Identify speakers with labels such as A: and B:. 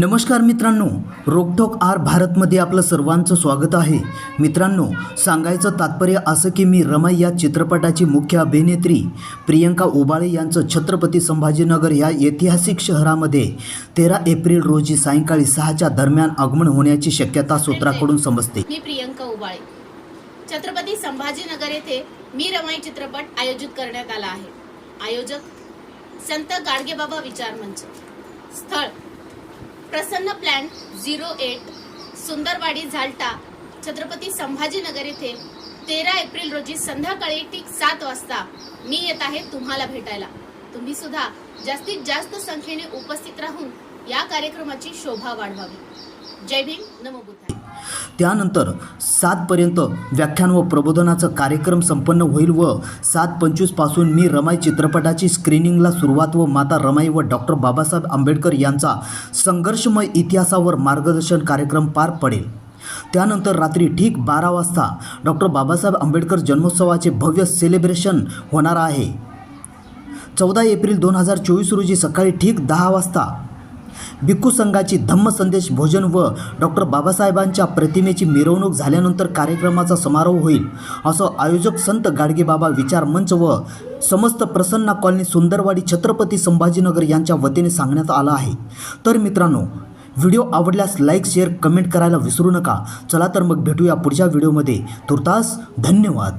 A: नमस्कार मित्रांनो रोकठोक आर भारतमध्ये आपलं सर्वांचं स्वागत आहे. मित्रांनो सांगायचं तात्पर्य असं की मी रमाई या चित्रपटाची मुख्य अभिनेत्री प्रियंका उबाळे यांचं छत्रपती संभाजीनगर या ऐतिहासिक शहरामध्ये तेरा एप्रिल रोजी सायंकाळी सहाच्या दरम्यान आगमन होण्याची शक्यता सूत्राकडून समजते.
B: मी प्रियंका ओबाळे छत्रपती संभाजीनगर येथे मी रमाई चित्रपट आयोजित करण्यात आला आहे. आयोजक संत गाडगेबाबा विचार मंच. स्थळ Prasanna plan zero eight Sundarwadi Zalta Chhatrapati Sambhajinagar येथे तेरा एप्रिल रोजी संध्याकाळी ठीक सात वाजता मी येत आहे तुम्हाला भेटायला. तुम्ही सुद्धा जास्तीत जास्त संख्येने उपस्थित राहून या कार्यक्रमाची शोभा वाढवावी. जय भीम नमो बुद्धाय.
A: त्यानंतर सातपर्यंत व्याख्यान व प्रबोधनाचा कार्यक्रम संपन्न होईल व सात पंचवीसपासून मी रमाई चित्रपटाची स्क्रीनिंगला सुरुवात व माता रमाई व डॉक्टर बाबासाहेब आंबेडकर यांचा संघर्षमय इतिहासावर मार्गदर्शन कार्यक्रम पार पडेल. त्यानंतर रात्री ठीक बारा वाजता डॉक्टर बाबासाहेब आंबेडकर जन्मोत्सवाचे भव्य सेलिब्रेशन होणार आहे. चौदा एप्रिल दोन हजार चोवीस रोजी सकाळी ठीक दहा वाजता भिक्खू संघाची धम्म संदेश भोजन व डॉक्टर बाबासाहेबांच्या प्रतिमेची मिरवणूक झाल्यानंतर कार्यक्रमाचा समारोह होईल असं आयोजक संत गाडगेबाबा विचार मंच व समस्त प्रसन्ना कॉलनी सुंदरवाडी छत्रपती संभाजीनगर यांच्या वतीने सांगण्यात आलं आहे. तर मित्रांनो व्हिडिओ आवडल्यास लाईक शेअर कमेंट करायला विसरू नका. चला तर मग भेटूया पुढच्या व्हिडिओमध्ये. तुर्तास धन्यवाद.